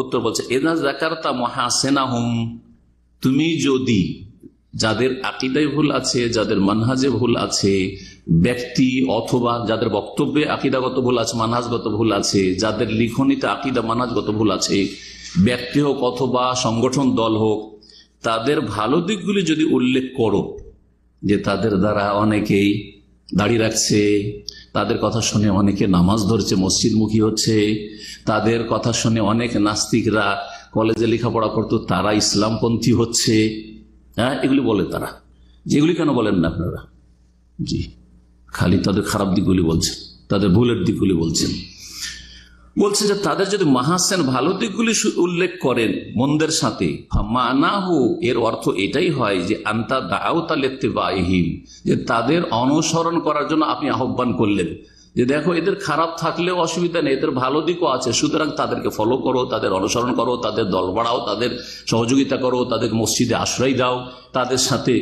উত্তর বলছে এদা জাকারতা মহাসেনা হুম তুমি যদি যাদের আকিদায় ভুল আছে, যাদের মানহাজে ভুল আছে, ব্যক্তি অথবা যাদের বক্তব্যে আকিদাগত ভুল আছে, মানহাজগত ভুল আছে, যাদের লিখনিতে আকিদা, মানহাজগত ভুল আছে, ব্যক্তি হোক অথবা সংগঠন, দল হোক, তাদের ভালো দিকগুলি যদি উল্লেখ করো, যে তাদের দ্বারা অনেকেই দাড়ি রাখছে তাদের কথা শুনে অনেকে নামাজ ধরছে, মসজিদমুখী হচ্ছে। তাদের কথা শুনে অনেক নাস্তিকরা কলেজে লেখাপড়া করতো, তারা ইসলামপন্থী হচ্ছে। হ্যাঁ এগুলি বলে তারা। যেগুলি কেন বলেন না আপনারা? জি, খালি তাদের খারাপ দিকগুলি বলছেন, তাদের ভুলের দিকগুলি বলছেন। বলছে যে তাদের যদি মাহাসেন ভালো দিকগুলি উল্লেখ করেন মন্দের সাথে এর অর্থ এটাই হয় যে আন্তা দাওতা লেখতে বাহিম যে তাদের অনুসরণ করার জন্য আপনি আহ্বান করলেন। যে দেখো, এদের খারাপ থাকলেও অসুবিধা নেই, এদের ভালো দিকও আছে, সুতরাং তাদেরকে ফলো করো, তাদের অনুসরণ করো, তাদের দল বাড়াও, তাদের সহযোগিতা করো, তাদের মসজিদে আশ্রয় দাও, তাদের সাথে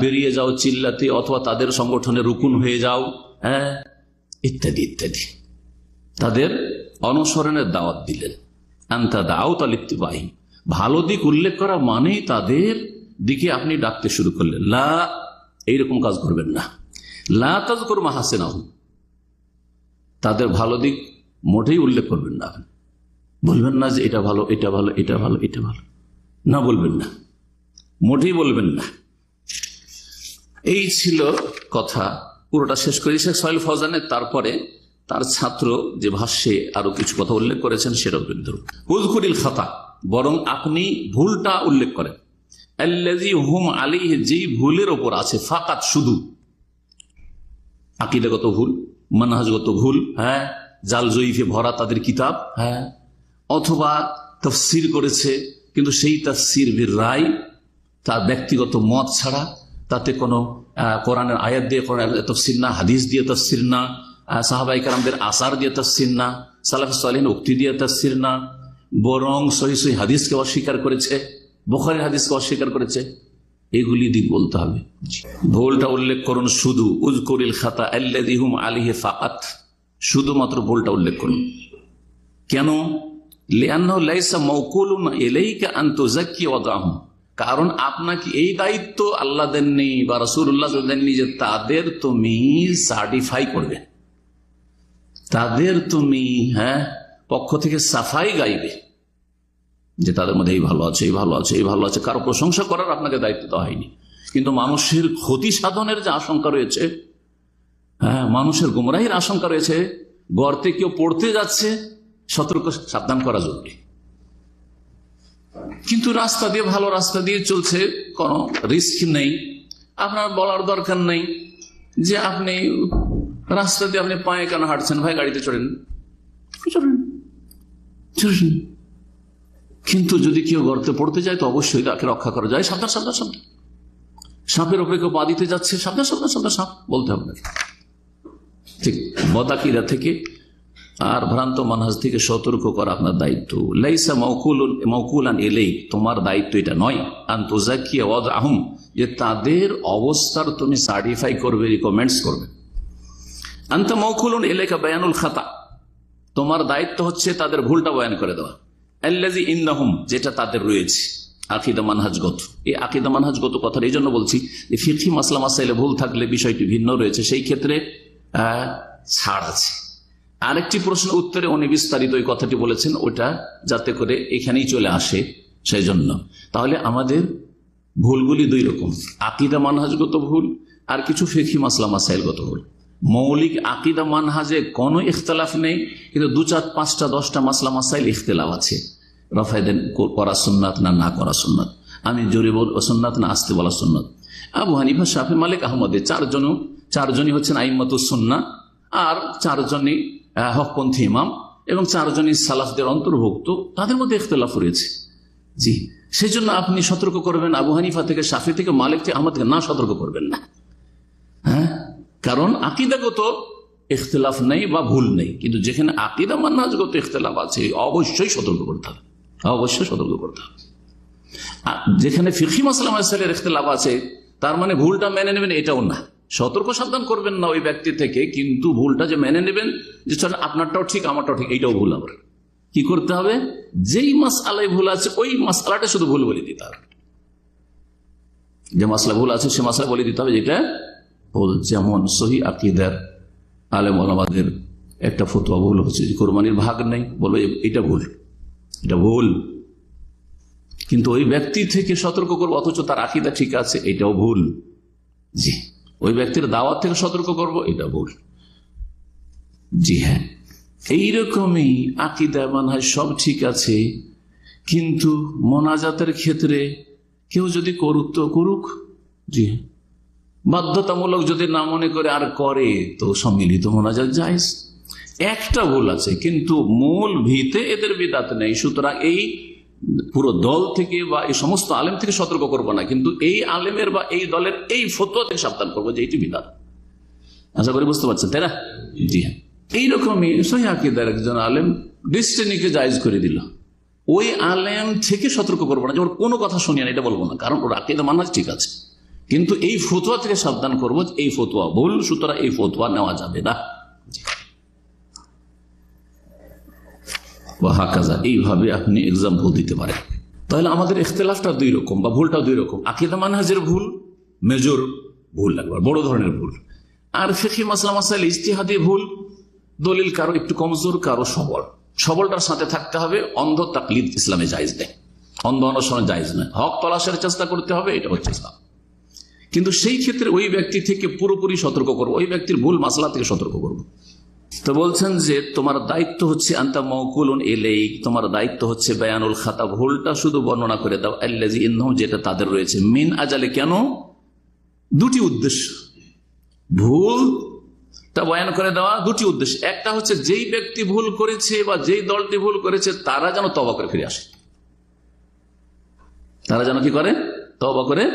বেরিয়ে যাও চিল্লাতে অথবা তাদের সংগঠনে রুকুন হয়ে যাও হ্যাঁ ইত্যাদি ইত্যাদি। তাদের অনুসরণের দাওয়াত দিলেন। আন্তা দাও তালিপ্তিবাহী ভালো দিক উল্লেখ করা মানেই তাদের দিকে আপনি ডাকতে শুরু করলেন। লা, এইরকম কাজ করবেন না। লা তাজ করুন হাসেনা তাদের ভালো দিক মোটেই উল্লেখ করবেন না। বলবেন না যে এটা ভালো এটা ভালো এটা ভালো এটা ভালো। না বলবেন না। মোটেই বলবেন না। এই ছিল কথা। পুরোটা শেষ করে শেখ সোহেল ফজানের তারপরে তার ছাত্র যে ভাষ্যে আরও কিছু কথা উল্লেখ করেছেন সেটাও কিন্তু হুজকুরিল খাতা, বরং আপনি ভুলটা উল্লেখ করেন। হুম আলী যেই ভুলের ওপর আছে, ফাকাত শুধু। আকিদাগত ভুল, মানহাজগত ভুল হ্যাঁ জাল জয়ীফে ভরা তাদের কিতাব হ্যাঁ অথবা তফসির করেছে, কিন্তু সেই তফসির রায়, তার ব্যক্তিগত মত ছাড়া, তাতে কোনো কোরআনের আয়াত দিয়ে তফসির না, হাদিস দিয়ে তফসির না আহ, সাহাবাই কালামদের আসার দিয়ে তফসির না সালাফ সালিন উক্তি দিয়ে তফসির না বরং সহি সহি হাদিসকে অস্বীকার করেছে বোখারের হাদিসকে অস্বীকার করেছে এগুলি দিক বলতে হবে। ভুলটা উল্লেখ করুন শুধু উজকরিল খাতা আল্লাদিহুম আলিহে ফাকাত শুধুমাত্র ভুলটা উল্লেখ করুন। কেন? কারণ আপনাকে এই দায়িত্ব আল্লাহ দেননি বা রাসূলুল্লাহ দেননি যে তাদের তুমি সার্টিফাই করবে। তাদের তুমি হ্যাঁ পক্ষ থেকে সাফাই গাইবে যে তাদের মধ্যে এই ভালো আছে, এই ভালো আছে, এই ভালো আছে, কারও প্রশংসা করার আপনাকে দায়িত্ব দেওয়া হয়নি। কিন্তু মানুষের ক্ষতি সাধনের যে আশঙ্কা রয়েছে হ্যাঁ মানুষের গুমরাহির আশঙ্কা রয়েছে, গর্তে কেউ পড়তে যাচ্ছে, সতর্ক, সাবধান করা জরুরি। কিন্তু রাস্তা দিয়ে, ভালো রাস্তা দিয়ে চলছে কোনো রিস্ক নেই। আপনার বলার দরকার নেই যে আপনি রাস্তা দিয়ে আপনি পায়ে কেন হাঁটছেন? ভাই গাড়িতে চড়েন। চড়েন। চড়েন। কিন্তু যদি কেউ গর্তে পড়তে যায় তো অবশ্যই তাকে রক্ষা করা যায়। সাবধান সাবধান সাবধান। সাপের উপরে কেউ পা দিতে যাচ্ছে সাবধান সাবধান সাবধান সাপ বলতে হবে ঠিক বদাকিরা থেকে আর ভ্রান্ত মানহাজ থেকে সতর্ক করা আপনার দায়িত্ব। লাইসা মৌকুল মৌকুলান এলেই তোমার দায়িত্ব এটা নয়। আন্তজাকিয়া ওয়াদ আহম যে তাদের অবস্থার তুমি সার্টিফাই করবে রিকমেন্ডস করবে। আন্ত মৌকুলুন এলেকা বয়ানুল খাতা। তোমার দায়িত্ব হচ্ছে তাদের ভুলটা বয়ান করে দেওয়া। আল্লাজি ইন্দাহুম যেটা তাদের রয়েছে। আকিদা মানহাজগত। এই আকিদা মানহাজগত কথা এই জন্য বলছি যে ফিরকি মাসলা মাসাইলে ভুল থাকলে বিষয়টি ভিন্ন রয়েছে। সেই ক্ষেত্রে ছাড় আছে। আরেকটি প্রশ্ন উত্তরে উনি বিস্তারিত ওই কথাটি বলেছেন, ওটা যাতে করে এখানেই চলে আসে সেই জন্য তাহলে আমাদের ভুলগুলি দুই রকম। আকিদা মানহাজগত ভুল আর কিছু ফেকি মাসলা মাসাইলগত ভুল। মৌলিক আকিদা মানহাজে কোনো ইখতলাফ নেই, কিন্তু দু চার, পাঁচটা, দশটা মাসলা মাসাইল ইখতলাফ আছে। রফায়দেন করা সুন্নাত না না করা সুন্নাত। আমি জোরে বল সুন্নাত না, আসতে বলা সুন্নাত। আবু হানিফা, শাফি, মালিক, আহমদে চারজন চারজনই হচ্ছেন আইম্মাতুস সুন্না আর চারজনই হকপন্থী ইমাম, এবং চারজনই সালাফদের অন্তর্ভুক্ত। তাদের মধ্যে ইখতলাফ রয়েছে। জি সেই জন্য আপনি সতর্ক করবেন, আবু হানিফা থেকে সাফি থেকে, মালিক থেকে, আহমদ থেকে না সতর্ক করবেন না। কারণ আকিদাগত ইখতলাফ নেই বা ভুল নেই। কিন্তু যেখানে আকিদা মান্নাজগত ইখতলাফ আছে অবশ্যই সতর্ক করতে হবে। অবশ্যই সতর্ক করতে হবে। যেখানে ফিরকি মাসলাম ইখতলাফ আছে, তার মানে ভুলটা মেনে নেবেন এটাও না। সতর্ক সাবধান করবেন না ওই ব্যক্তি থেকে, কিন্তু ভুলটা যে মেনে নেবেন, যে চলেন আপনারটাও ঠিক, আমারটাও ঠিক, এইটাও ভুল আবার কি করতে হবে? যেই মাস আলাই ভুল আছে, ওই মাসালাটা শুধু ভুল বলে দিতে হবে। যে মাসলা ভুল আছে, সে মাসলা বলে দিতে হবে যেটা ভুল যেমন সহি আকিদার আলেম আমাদের একটা ফতুয়া ভুল হচ্ছে যে কোরবানির ভাগ নেই, বলবে এটা ভুল এটা ভুল। কিন্তু ওই ব্যক্তি থেকে সতর্ক করব, অথচ তার আকিদা ঠিক আছে, এটাও ভুল। জি, ওই ব্যক্তির দাওয়াত থেকে সতর্ক করব, এটা ভুল। জি হ্যাঁ এইরকমই আকিদা মানহায় সব ঠিক আছে, কিন্তু মোনাজাতের ক্ষেত্রে কেউ যদি করুক তো করুক, জি হ্যাঁ। বাধ্যতামূলক যদি না মনে করে আর করে, তো সম্মিলিত মোনাজাত যাইজ একটা ভুল আছে, কিন্তু মূল ভিতে এদের বিদাত নেই। সুতরাং এই পুরো দল থেকে বা এই সমস্ত আলেম থেকে সতর্ক করব না, কিন্তু এই আলেমের বা এই দলের এই ফতোয়া থেকে সাবধান করব যে এটি বিদাত। আশা করি বুঝতে পারছেন, তাই না? জি হ্যাঁ। এইরকমই সহিদার একজন আলেম ডিস্টিনিকে জায়জ করে দিল। ওই আলেম থেকে সতর্ক করব না, যেমন কোনো কথা শুনিয়ে এটা বলব না, কারণ ওর আকিদা মানা ঠিক আছে। কিন্তু এই ফতুয়া থেকে সাবধান করব এই ফতুয়া ভুল, সুতরাং এই ফতুয়া নেওয়া যাবে না। হাকাজা, এইভাবে আপনি এক্সাম্পল দিতে পারেন। তাহলে আমাদের ইখতলাফটা দুই রকম বা ভুলটা দুই রকম। আকিদা মানহাজের ভুল, মেজর ভুল একবার বড় ধরনের ভুল। আর ফিকি মাসলা মাসাইল ইজতিহাদি ভুল, দলিল কারও একটু কমজোর, কারও সবল। সবলটার সাথে থাকতে হবে, অন্ধ তাকলিদ ইসলামে জায়জ নেই। অন্ধ অনুসরণ জায়জ নয়। হক তলাশের চেষ্টা করতে হবে, এটা হচ্ছে ইসলাম। কিন্তু সেই ক্ষেত্রে ওই ব্যক্তি থেকে পুরোপুরি সতর্ক করব, ওই ব্যক্তির ভুল মাসলা থেকে সতর্ক করব। তো বলছেন যে, তোমার দায়িত্ব হচ্ছে আন্তা মৌকুলন এলেই তোমার দায়িত্ব হচ্ছে বেয়ানুল খাতা ভুলটা শুধু বর্ণনা করে দাও আল্লাজি ইন্ধম যেটা তাদের রয়েছে। মিন আজালে কেন? দুটি উদ্দেশ্য। ভুল, তা বয়ান করে দেওয়া দুটি উদ্দেশ্য। একটা হচ্ছে যেই ব্যক্তি ভুল করেছে বা যেই দলটি ভুল করেছে, তারা যেন তবা করে ফিরে আসে। তারা যেন কি করে? তবা করে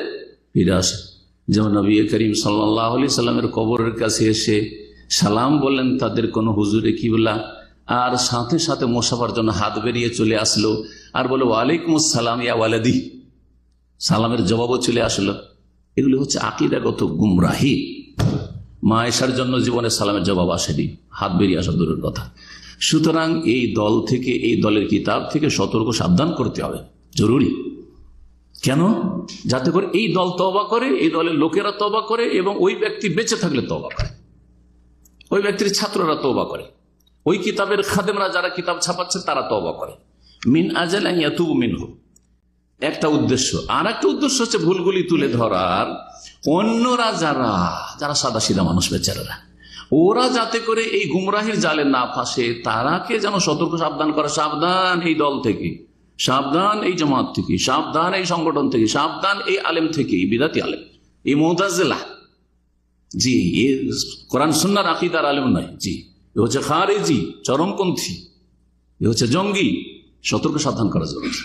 ফিরে আসে। যেমন নবী করিম সাল্লাহ আলি সাল্লামের কবরের কাছে এসে সালাম বললেন, তাদের কোনো হুজুরে কি বলা আর সাথে সাথে মোসাফার জন্য হাত বেরিয়ে চলে আসলো। আর বলে ওয়ালাইকুম সালাম ইয়া ওয়ালাদি। সালামের জবাবও চলে আসলো। এগুলি হচ্ছে আকিদাগত গুমরাহি। মা এসার জন্য জীবনে সালামের জবাব আসেনি। হাত বেরিয়ে আসা দূরের কথা। সুতরাং এই দল থেকে, এই দলের কিতাব থেকে সতর্ক সাবধান করতে হবে। জরুরি। কেন? যাতে করে এই দল তবা করে, এই দলের লোকেরা তবা করে এবং ওই ব্যক্তি বেঁচে থাকলে তবা করে। ওই ব্যক্তির ছাত্ররা তবা করে। ওই কিতাবের খাদেমরা যারা কিতাব ছাপাচ্ছে, তারা তবা করে। মিন আজেল মিন হোক একটা উদ্দেশ্য। আর একটা উদ্দেশ্য হচ্ছে ভুলগুলি তুলে ধরার। অন্যরা যারা যারা সাদা সিধা মানুষ, বেচারারা, ওরা যাতে করে এই গুমরাহির জালে না ফাঁসে, তারাকে যেন সতর্ক সাবধান করে। সাবধান এই দল থেকে। সাবধান এই জামাত থেকে, সাবধান এই সংগঠন থেকে, সাবধান এই আলেম থেকে, এই বিদাতি আলেম, এই মোহতাজেলা জি, এ কোরআন সুন্নার আকিদার আলেম নয়, জি। এ হচ্ছে খারেজি, চরমপন্থী। এ হচ্ছে জঙ্গি, সতর্ক সাবধান করা জরুরি